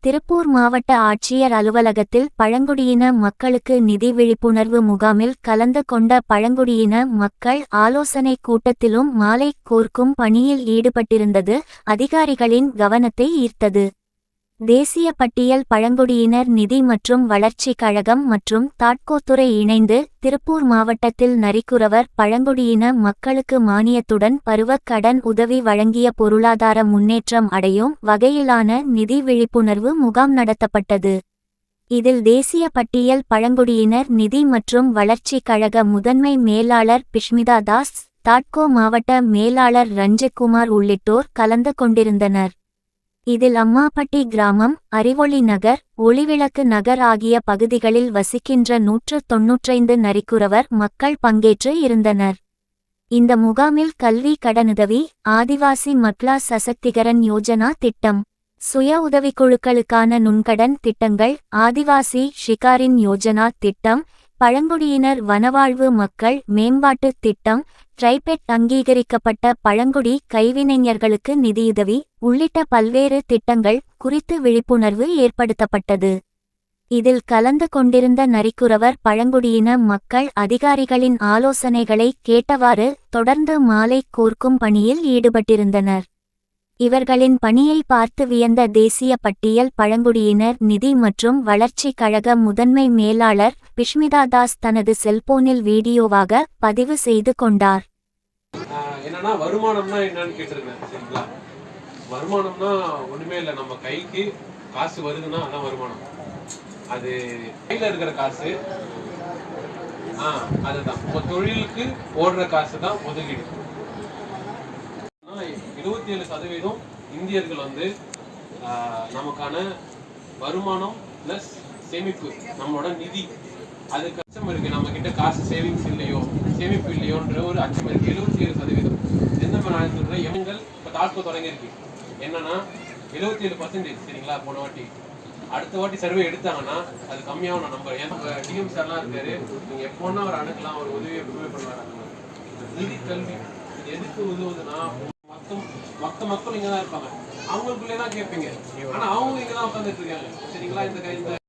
திருப்பூர் மாவட்ட ஆட்சியர் அலுவலகத்தில் பழங்குடியின மக்களுக்கு நிதி விழிப்புணர்வு முகாமில் கலந்து கொண்ட பழங்குடியின மக்கள் ஆலோசனைக் கூட்டத்திலும் மாலை கோர்க்கும் பணியில் ஈடுபட்டிருந்தது அதிகாரிகளின் கவனத்தை ஈர்த்தது. தேசிய பட்டியல் பழங்குடியினர் நிதி மற்றும் வளர்ச்சிக் கழகம் மற்றும் தாட்கோத்துறை இணைந்து திருப்பூர் மாவட்டத்தில் நரிக்குறவர் பழங்குடியின மக்களுக்கு மானியத்துடன் பருவக் கடன் உதவி வழங்கிய பொருளாதார முன்னேற்றம் அடையும் வகையிலான நிதி விழிப்புணர்வு முகாம் நடத்தப்பட்டது. இதில் தேசிய பட்டியல் பழங்குடியினர் நிதி மற்றும் வளர்ச்சிக் கழக முதன்மை மேலாளர் பிஷ்மிதா தாஸ் தாட்கோ மாவட்ட மேலாளர் ரஞ்சித்குமார் உள்ளிட்டோர் கலந்து கொண்டிருந்தனர். இதில் அம்மாப்பட்டி கிராமம் அறிவொளி நகர் ஒளிவிளக்கு நகர் ஆகிய பகுதிகளில் வசிக்கின்ற நூற்று தொன்னூற்றைந்து நரிக்குறவர் மக்கள் பங்கேற்று இருந்தனர். இந்த முகாமில் கல்வி கடனுதவி ஆதிவாசி மக்ளா சசக்திகரன் யோஜனா திட்டம் சுய உதவிக்குழுக்களுக்கான நுண்கடன் திட்டங்கள் ஆதிவாசி ஷிகாரின் யோஜனா திட்டம் பழங்குடியினர் வனவாழ்வு மக்கள் மேம்பாட்டுத் திட்டம் ட்ரைபெட் அங்கீகரிக்கப்பட்ட பழங்குடி கைவினைஞர்களுக்கு நிதியுதவி உள்ளிட்ட பல்வேறு திட்டங்கள் குறித்து விழிப்புணர்வு ஏற்படுத்தப்பட்டது. இதில் கலந்து கொண்டிருந்த நரிக்குறவர் பழங்குடியின மக்கள் அதிகாரிகளின் ஆலோசனைகளை கேட்டவாறு தொடர்ந்து மாலை கோர்க்கும் பணியில் ஈடுபட்டிருந்தனர். இவர்களின் பணியை பார்த்து வியந்த தேசிய பட்டியல் பழங்குடியினர் நிதி மற்றும் வளர்ச்சிக் கழக முதன்மை மேலாளர் பிஷ்மிதா தாஸ் தனது செல்போனில் வீடியோவாக பதிவு செய்து கொண்டார். என்னன்னா வருமானம்னா என்னன்னு கேட்டிருக்கேன் சரிங்களா? வருமானம்னா ஒண்ணுமே இல்லை நம்ம கைக்கு காசு வருதுன்னா அதான் வருமானம். அது கையில இருக்கிற காசு ஆஹ் அதுதான். தொழிலுக்கு ஓடுற காசு தான் முதலீடு. இருபத்தி ஏழு சதவீதம் இந்தியர்கள் வந்து ஆஹ், நமக்கான வருமானம் பிளஸ் சேமிப்பு நம்மளோட நிதி. அது கஷ்டம் இருக்கு. நம்ம கிட்ட காசு சேவிங்ஸ் இல்லையோ சேமிப்பு இல்லையோன்ற ஒரு அச்சம் இருக்கு. எழுபத்தி ஏழு சதவீதம். எந்த மாதிரி நான் எண்கள் இப்போ தாக்கோ தொடங்கியிருக்கு. என்னன்னா எழுபத்தி ஏழு பர்சன்டேஜ் சரிங்களா? போன வாட்டி. அடுத்த வாட்டி சர்வே எடுத்தாங்கன்னா அது கம்மியாகும் நான் நம்புறேன் ஏன்னா டிஎம் சார்லாம் இருக்காரு. நீங்க எப்போன்னா அவர் அணுகலாம். அவர் உதவி பண்ணுவாங்க நிதி கல்வி. இது எதுக்கு உதவுதுன்னா மொத்த மொத்த மக்கள் இங்கே தான் இருப்பாங்க. அவங்களுக்குள்ளே தான் கேட்பீங்க. ஆனால் அவங்க இங்கே தான் உட்காந்துட்டு இருக்காங்க. சரிங்களா? இந்த கை- இந்த